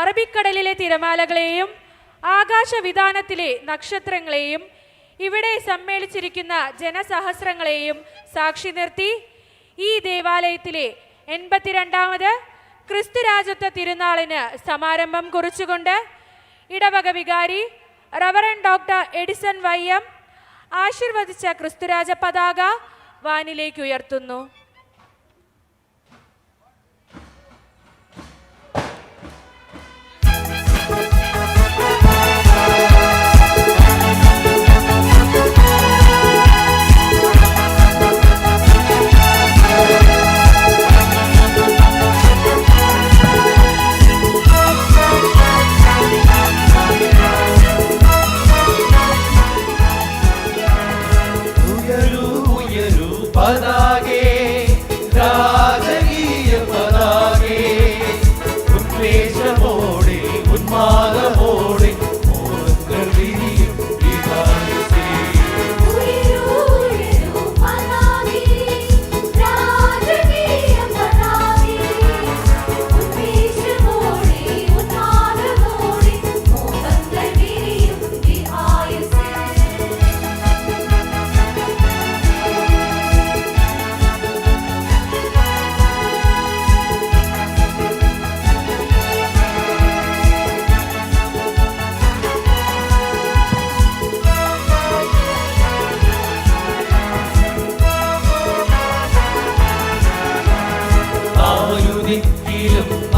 അറബിക്കടലിലെ തിരമാലകളെയും ആകാശവിധാനത്തിലെ നക്ഷത്രങ്ങളെയും ഇവിടെ സമ്മേളിച്ചിരിക്കുന്ന ജനസഹസ്രങ്ങളെയും സാക്ഷി നിർത്തി. ഈ ദേവാലയത്തിലെ എൺപത്തിരണ്ടാമത് ക്രിസ്തുരാജത്വ തിരുനാളിന് സമാരംഭം കുറിച്ചുകൊണ്ട് ഇടവക വികാരി reverend doctor Edison Y M ആശീർവദിച്ച ക്രിസ്തുരാജ പതാക വാനിലേക്ക് ഉയർത്തുന്നു.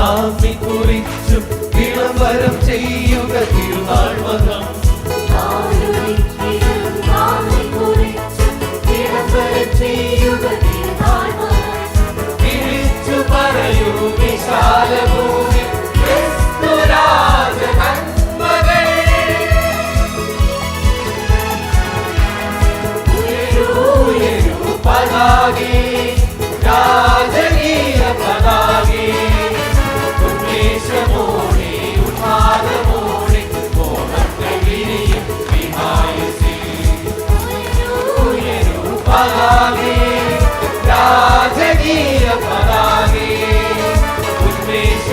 ആമി കുറിച്ചും വിളംബരം ചെയ്യുക തിരുനാൾ മതം please.